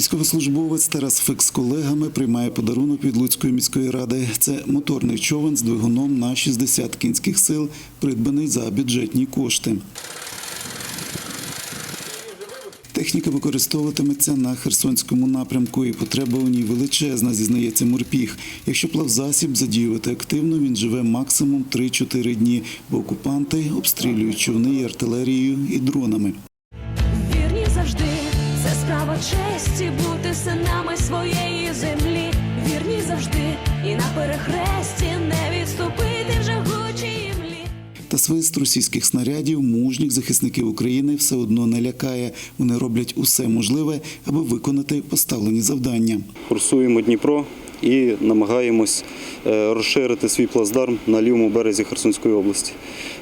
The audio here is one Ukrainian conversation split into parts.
Військовослужбовець Тарас Фик з колегами приймає подарунок від Луцької міської ради. Це моторний човен з двигуном на 60 кінських сил, придбаний за бюджетні кошти. Техніка використовуватиметься на Херсонському напрямку, і потреба у ній величезна, зізнається Морпіг. Якщо плавзасіб задіювати активно, він живе максимум 3-4 дні, бо окупанти обстрілюють човни артилерією і дронами. Справа честі бути синами своєї землі. Вірні завжди, і на перехресті не відступити вже гучі млі. Та свист російських снарядів мужніх захисників України все одно не лякає. Вони роблять усе можливе, аби виконати поставлені завдання. курсуємо Дніпро і намагаємось е, розширити свій плацдарм на лівому березі Херсонської області.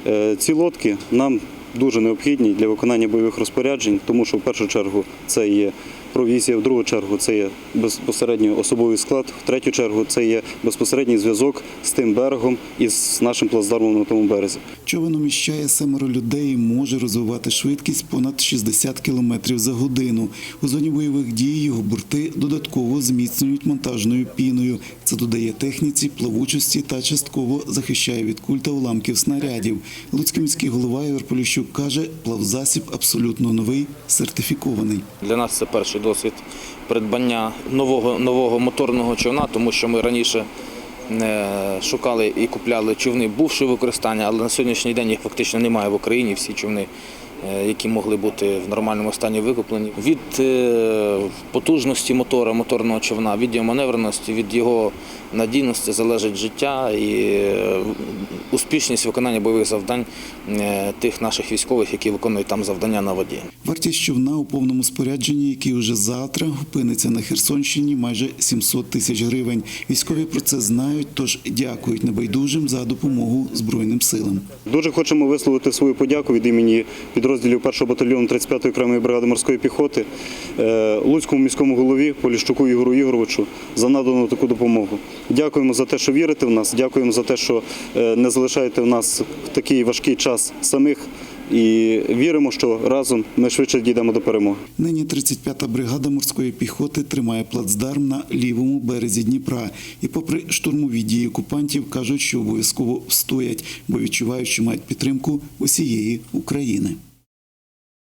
Е, Ці лодки нам дуже необхідні для виконання бойових розпоряджень, тому що в першу чергу це є провізія, в другу чергу це є безпосередньо особовий склад, в третю чергу це є безпосередній зв'язок з тим берегом і з нашим плацдармом на тому березі. Човен уміщає семеро людей і може розвивати швидкість понад 60 км за годину. У зоні бойових дій його борти додатково зміцнюють монтажною піною. Це додає техніці, плавучості та частково захищає від куль та уламків снарядів. Луцький міський голова Ігор Поліщук каже, плавзасіб абсолютно новий, сертифікований. Для нас це перший досвід придбання нового, нового моторного човна, тому що ми раніше е, шукали і купляли човни бувшого використання, але на сьогоднішній день їх фактично немає в Україні. Всі човни, які могли бути в нормальному стані викуплені. Від е, потужності мотора, моторного човна, від його маневреності, від його надійності залежить життя і е, успішність виконання бойових завдань е, тих наших військових, які виконують там завдання на воді. Вартість човна у повному спорядженні, який уже завтра опиниться на Херсонщині, майже 700 тисяч гривень. Військові про це знають, тож дякують небайдужим за допомогу Збройним силам. Дуже хочемо висловити свою подяку від імені підрозділів 1-го батальйону 35-ї окремої бригади морської піхоти е, Луцькому міському голові Поліщуку Ігору Ігоровичу за надану таку допомогу. Дякуємо за те, що вірите в нас. Дякуємо за те, що е, не залишаєте в нас такий важкий час самих. І віримо, що разом ми швидше дійдемо до перемоги. Нині 35-та бригада морської піхоти тримає плацдарм на лівому березі Дніпра. І попри штурмові дії окупантів, кажуть, що обов'язково встоять, бо відчувають, що мають підтримку усієї України.